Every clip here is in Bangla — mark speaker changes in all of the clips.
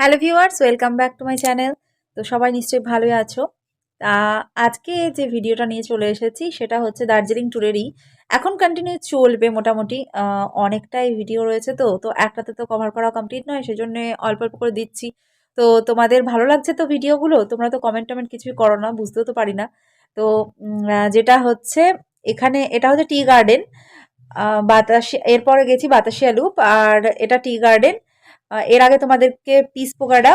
Speaker 1: Hello viewers, welcome back to my channel. তো সবাই নিশ্চয়ই ভালোই আছো। তা আজকে যে ভিডিওটা নিয়ে চলে এসেছি, সেটা হচ্ছে দার্জিলিং ট্যুরেরই এখন কন্টিনিউ চলবে মোটামুটি অনেকটাই ভিডিও রয়েছে তো তো একটাতে তো কভার করা কমপ্লিট নয়, সেজন্য অল্প অল্প করে দিচ্ছি। তো তোমাদের ভালো লাগছে তো ভিডিওগুলো? তোমরা তো কমেন্ট টমেন্ট কিছুই করো না, বুঝতেও তো পারি না। তো যেটা হচ্ছে, এখানে এটা হচ্ছে টি গার্ডেন বাতাসি, এরপরে গেছি বাতাসিয়া লুপ আর এটা টি গার্ডেন এর আগে তোমাদেরকে পিস পোকাডা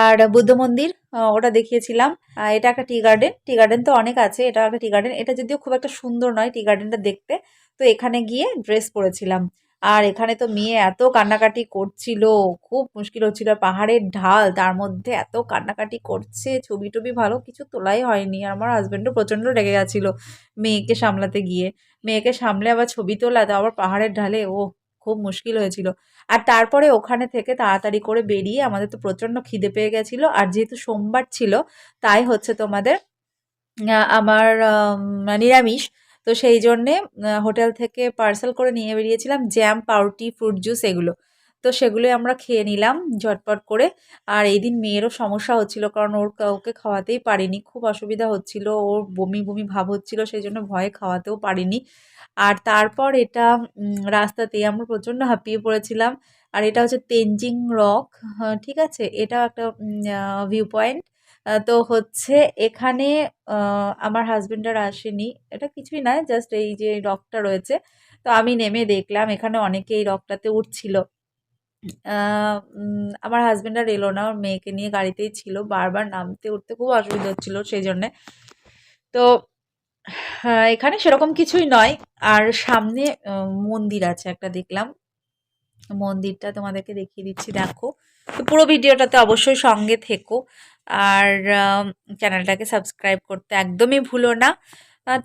Speaker 1: আর বুদ্ধ মন্দির ওটা দেখিয়েছিলাম। এটা একটা টি গার্ডেন টি গার্ডেন তো অনেক আছে, এটা একটা টি গার্ডেন এটা যদিও খুব একটা সুন্দর নয় টি গার্ডেনটা দেখতে। তো এখানে গিয়ে ড্রেস পরেছিলাম। আর এখানে তো মেয়ে এত কান্নাকাটি করছিল, খুব মুশকিল হচ্ছিল। পাহাড়ের ঢাল, তার মধ্যে এত কান্নাকাটি করছে, ছবি টবি ভালো কিছু তোলাই হয়নি। আর আমার হাজবেন্ডও প্রচণ্ড রেগে গেছিল মেয়েকে সামলাতে গিয়ে। মেয়েকে সামলে আবার ছবি তোলা, তো আবার পাহাড়ের ঢালে ও খুব মুশকিল হয়েছিল। আর তারপরে ওখানে থেকে তাড়াতাড়ি করে বেরিয়ে আমাদের তো প্রচণ্ড খিদে পেয়ে গেছিল। আর যেহেতু সোমবার ছিল, তাই হচ্ছে তোমাদের আমার নিরামিষ। তো সেই জন্যে হোটেল থেকে পার্সেল করে নিয়ে বেরিয়েছিলাম। জ্যাম, পাউরুটি, ফ্রুট জুস এগুলো। তো সেগুলোই আমরা খেয়ে নিলাম ঝটপট করে। আর এই দিন মেয়েরও সমস্যা হচ্ছিল কারণ ওর কাউকে খাওয়াতেই পারিনি। খুব অসুবিধা হচ্ছিল ওর বমি বমি ভাব হচ্ছিল সেই জন্য ভয়ে খাওয়াতেও পারিনি। আর তারপর এটা উম, রাস্তাতেই আমরা প্রচণ্ড হাঁপিয়ে পড়েছিলাম। আর এটা হচ্ছে তেনজিং রক হ্যাঁ, ঠিক আছে? এটাও একটা ভিউ পয়েন্ট তো হচ্ছে এখানে আমার হাজবেন্ড আর আসেনি। এটা কিছুই নয় জাস্ট এই যে রকটা রয়েছে। তো আমি নেমে দেখলাম এখানে অনেকে এই রকটাতে উঠছিল। আমার হাজবেন্ড আর এলো না। ওর মেয়েকে নিয়ে গাড়িতেই ছিল। বারবার নামতে, উঠতে খুব অসুবিধা হচ্ছিল সেই জন্যে। তো এখানে সেরকম কিছুই নয়। আর সামনে মন্দির আছে একটা দেখলাম। মন্দিরটা তোমাদেরকে দেখিয়ে দিচ্ছি, দেখো। তো পুরো ভিডিওটাতে অবশ্যই সঙ্গে থেকো। আর চ্যানেলটাকে সাবস্ক্রাইব করতে একদমই ভুলো না।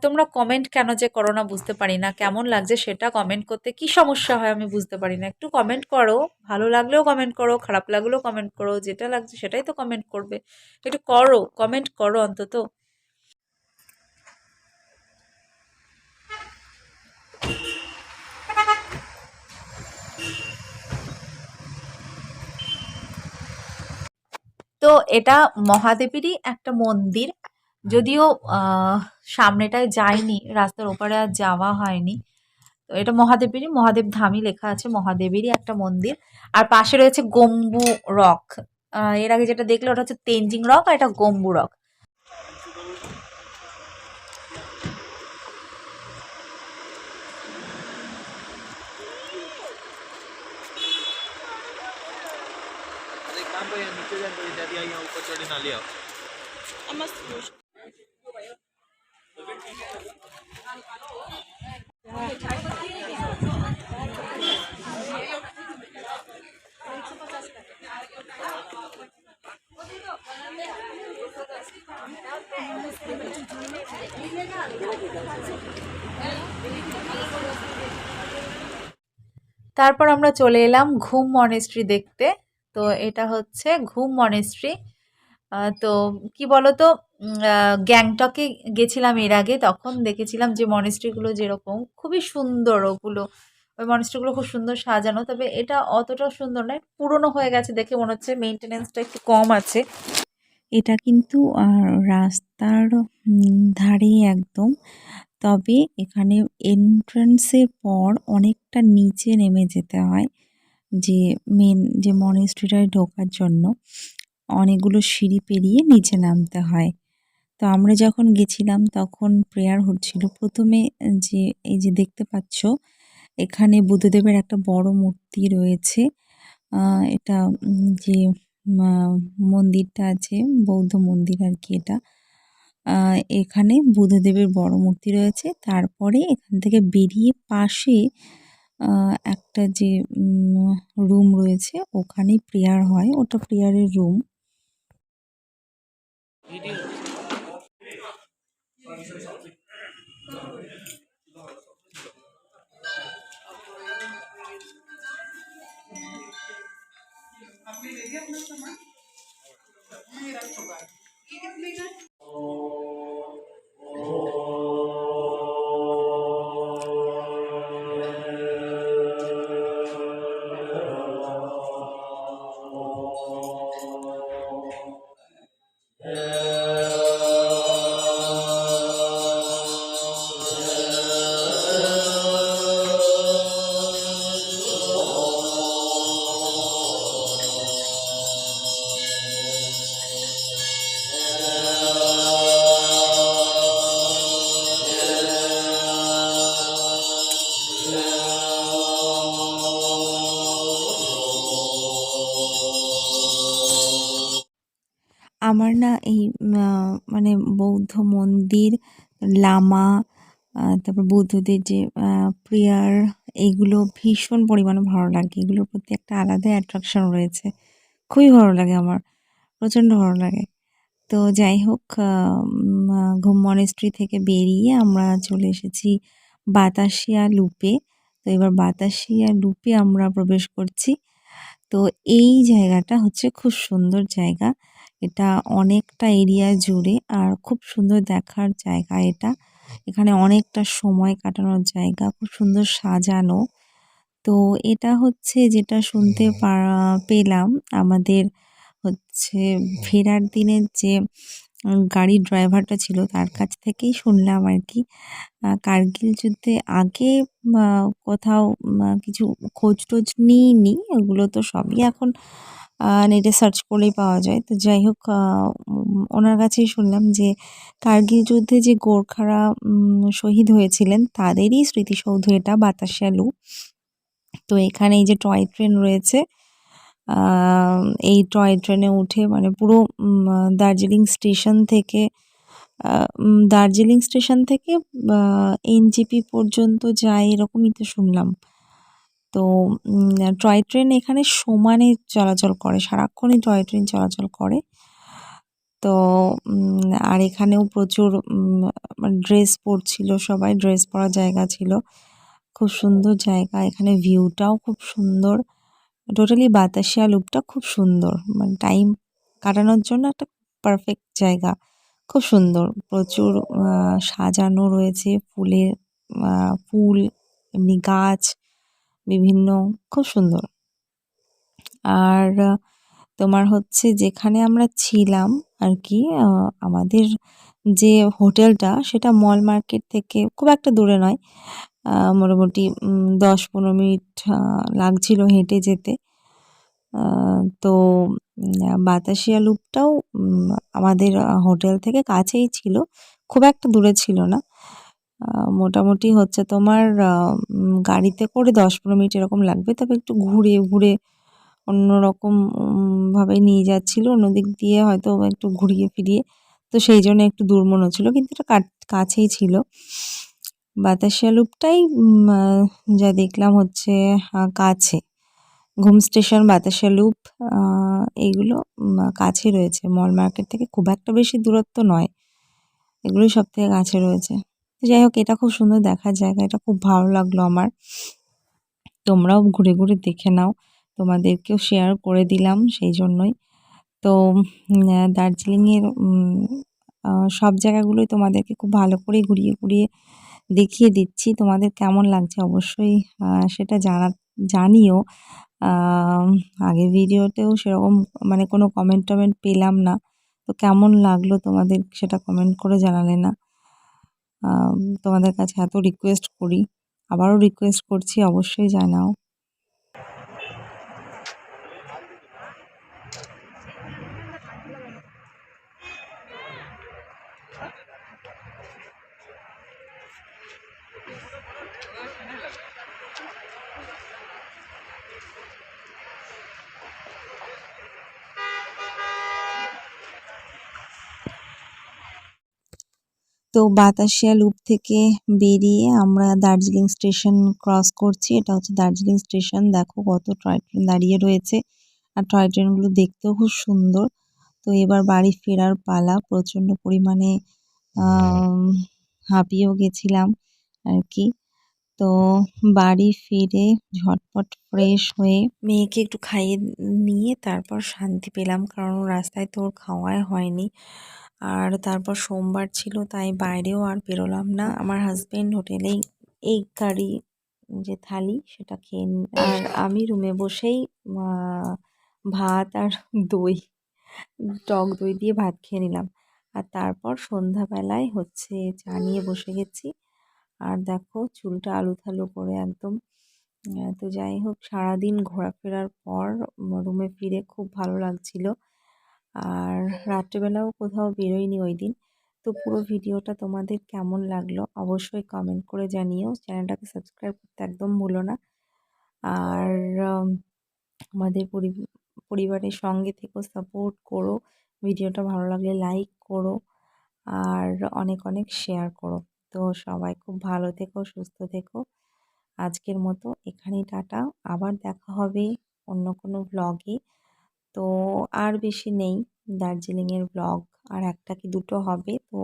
Speaker 1: তোমরা কমেন্ট কেন যে করো না বুঝতে পারি না। কেমন লাগছে সেটা কমেন্ট করতে? কি সমস্যা হয় আমি বুঝতে পারি না। একটু কমেন্ট করো। ভালো লাগলেও কমেন্ট করো, খারাপ লাগলেও কমেন্ট করো। যেটা লাগছে সেটাই তো কমেন্ট করবে। একটু করো কমেন্ট করো অন্তত। তো এটা মহাদেবেরই একটা মন্দির। যদিও আহ, সামনেটায় যাইনি রাস্তার ওপারে আর যাওয়া হয়নি তো এটা মহাদেবেরই মহাদেব ধামই লেখা আছে মহাদেবেরই একটা মন্দির আর পাশে রয়েছে গম্বু রক আহ, এর আগে যেটা দেখলে ওটা হচ্ছে তেনজিং রক আর এটা গম্বু রক
Speaker 2: अरे एक काम करो यहाँ नीचे जाए बड़ी दादी आई यहाँ ऊपर चढ़े ना ले आओ
Speaker 1: তারপর আমরা চলে এলাম ঘুম মনেস্ট্রি দেখতে। তো এটা হচ্ছে ঘুম মনেস্ট্রি তো কি বলতো গ্যাংটকে গেছিলাম এর আগে, তখন দেখেছিলাম যে মনেস্ট্রিগুলো যেরকম খুবই সুন্দর ওগুলো। ওই মনেস্ট্রিগুলো খুব সুন্দর সাজানো, তবে এটা অতটা সুন্দর নয়, পুরনো হয়ে গেছে দেখে মনে হচ্ছে মেনটেনেন্সটা একটু কম আছে।
Speaker 3: এটা কিন্তু রাস্তার ধারে একদম। তবে এখানে এন্ট্রান্সের পর অনেকটা নিচে নেমে যেতে হয়, যে মেন যে মনেস্ট্রিটায় ঢোকার জন্য। অনেকগুলো সিঁড়ি পেরিয়ে নিচে নামতে হয়। তো আমরা যখন গেছিলাম তখন প্রেয়ার হচ্ছিল। প্রথমে যে, এই যে দেখতে পাচ্ছ, এখানে বুদ্ধদেবের একটা বড় মূর্তি রয়েছে। এটা যে মন্দিরটা আছে, বৌদ্ধ মন্দির আর কি এটা। এখানে বুদ্ধদেবের বড় মূর্তি রয়েছে। তারপরে এখান থেকে বেরিয়ে পাশে একটা যে রুম রয়েছে, ওখানেই প্রেয়ার হয়। ওটা প্রেয়ারের রুম Video. আমার না এই মানে বৌদ্ধ মন্দির, লামা তারপর বৌদ্ধদের যে প্রেয়ার এইগুলো ভীষণ পরিমাণে ভালো লাগে। এগুলোর প্রতি একটা আলাদা অ্যাট্রাকশন রয়েছে। খুবই ভালো লাগে আমার। প্রচণ্ড ভালো লাগে। তো যাই হোক ঘুম মনেস্ট্রি থেকে বেরিয়ে আমরা চলে এসেছি বাতাসিয়া লুপে। তো এবার বাতাসিয়া লুপে আমরা প্রবেশ করছি। তো এই জায়গাটা হচ্ছে খুব সুন্দর জায়গা। এটা অনেকটা এরিয়া জুড়ে আর খুব সুন্দর দেখার জায়গা এটা। এখানে অনেকটা সময় কাটানোর জায়গা খুব সুন্দর সাজানো। তো এটা হচ্ছে যেটা শুনতে পা- পেলাম। আমাদের হচ্ছে ফেরার দিনের যে গাড়ির ড্রাইভারটা ছিল তার কাছ থেকেই শুনলাম আর কি। কার্গিল যুদ্ধে আগে কোথাও কিছু খোঁজ টোজ নিইনি। ওগুলো তো সবই এখন নেটে সার্চ করলেই পাওয়া যায়। তো যাই হোক ওনার কাছেই শুনলাম যে কার্গিল যুদ্ধে যে গোর্খারা শহীদ হয়েছিলেন, তাদেরই স্মৃতিসৌধ এটা বাতাসিয়া লুপ তো এখানে এই যে টয় ট্রেন রয়েছে এই টয় ট্রেনে উঠে মানে পুরো দার্জিলিং স্টেশন থেকে দার্জিলিং স্টেশন থেকে এনজিপি পর্যন্ত যায় এরকমই তো শুনলাম। তো টয় ট্রেন এখানে সমানে চলাচল করে, সারাক্ষণই টয় ট্রেন চলাচল করে। তো আর এখানেও প্রচুর ড্রেস পরছিল সবাই, ড্রেস পরার জায়গা ছিল। খুব সুন্দর জায়গা, এখানে ভিউটাও খুব সুন্দর। টোটালি বাতাসিয়া লুপটা খুব সুন্দর। মানে টাইম কাটানোর জন্য একটা পারফেক্ট জায়গা। খুব সুন্দর। প্রচুর সাজানো রয়েছে ফুলের ফুল, এমনি গাছ, বিভিন্ন, খুব সুন্দর। আর তোমার হচ্ছে যেখানে আমরা ছিলাম আর কি আমাদের যে হোটেলটা সেটা মল মার্কেট থেকে খুব একটা দূরে নয়। মোটামুটি দশ পনেরো মিনিট লাগছিল হেঁটে যেতে। তো বাতাসিয়া লুপটাও আমাদের হোটেল থেকে কাছেই ছিল। খুব একটা দূরে ছিল না। মোটামুটি হচ্ছে তোমার গাড়িতে করে দশ পনেরো মিনিট এরকম লাগবে। তবে একটু ঘুরে ঘুরে অন্যরকম উম, ভাবে নিয়ে যাচ্ছিল। অন্যদিক দিয়ে হয়তো একটু ঘুরিয়ে ফিরিয়ে। তো সেই জন্য একটু দূর মনে হচ্ছিল কিন্তু এটা কাছেই ছিল। বাতাসিয়া লুপটাই যা দেখলাম হচ্ছে কাছে। ঘুম স্টেশন বাতাসিয়া লুপ এইগুলো কাছে রয়েছে। মল মার্কেট থেকে খুব একটা বেশি দূরত্ব নয়। এগুলোই সব থেকে কাছে রয়েছে। যাই হোক, এটা খুব সুন্দর দেখার জায়গা। এটা খুব ভালো লাগল আমার। তোমরাও ঘুরে ঘুরে দেখে নাও। তোমাদেরকেও শেয়ার করে দিলাম সেই জন্যই। তো দার্জিলিংয়ের সব জায়গাগুলোই তোমাদেরকে খুব ভালো করে ঘুরিয়ে ঘুরিয়ে দেখিয়ে দিচ্ছি তোমাদের কেমন লাগছে অবশ্যই সেটা জানা, জানিও। আগে আগের ভিডিওতেও সেরকম মানে কোনো কমেন্ট টমেন্ট পেলাম না। তো কেমন লাগল তোমাদের সেটা কমেন্ট করে জানালে না। তোমাদের কাছে এত রিকোয়েস্ট করি। আবারও রিকোয়েস্ট করছি, অবশ্যই জানাও। তো বাতাসিয়া লুপ থেকে বেরিয়ে আমরা দার্জিলিং স্টেশন ক্রস করছি। এটা হচ্ছে দার্জিলিং স্টেশন। দেখো কত টয় ট্রেন দাঁড়িয়ে রয়েছে। আর টয় ট্রেনগুলো দেখতেও খুব সুন্দর। তো এবার বাড়ি ফেরার পালা। প্রচণ্ড পরিমাণে হাঁপিয়েও গেছিলাম আর কি। তো বাড়ি ফিরে ঝটপট ফ্রেশ হয়ে মেয়েকে একটু খাইয়ে নিয়ে তারপর শান্তি পেলাম। কারণ রাস্তায় তো ওর খাওয়াই হয়নি। আর তারপর সোমবার ছিল, তাই বাইরেও আর বেরোলাম না। আমার হাজবেন্ড হোটেলেই এই কারি যে থালি, সেটা খেয়ে আর আমি রুমে বসেই ভাত আর দই, টক দই দিয়ে ভাত খেয়ে নিলাম। আর তারপর সন্ধ্যাবেলায় হচ্ছে চা নিয়ে বসে গেছি। আর দেখো, চুলটা আলু থালু করে একদম তো যাই হোক, সারাদিন ঘোরাফেরার পর রুমে ফিরে খুব ভালো লাগছিল। আর রাত্রেবেলাও কোথাও বেরোইনি ওই দিন তো পুরো ভিডিওটা তোমাদের কেমন লাগল অবশ্যই কমেন্ট করে জানিও। চ্যানেলটাকে সাবস্ক্রাইব করতে একদম ভুলো না। আর আমাদের পরিবারের সঙ্গে থেকেও সাপোর্ট করো। ভিডিওটা ভালো লাগলে লাইক করো। আর অনেক অনেক শেয়ার করো। তো সবাই খুব ভালো থেকো, সুস্থ থেকো। আজকের মতো এখানেই টাটা। আবার দেখা হবে অন্য কোনো ব্লগে তো আর বেশি নেই দার্জিলিংয়ের ব্লগ আর একটা কি দুটো হবে, তো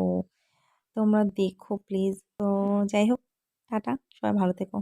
Speaker 3: তোমরা দেখো প্লিজ তো যাই হোক, টাটা, সবাই ভালো থেকো।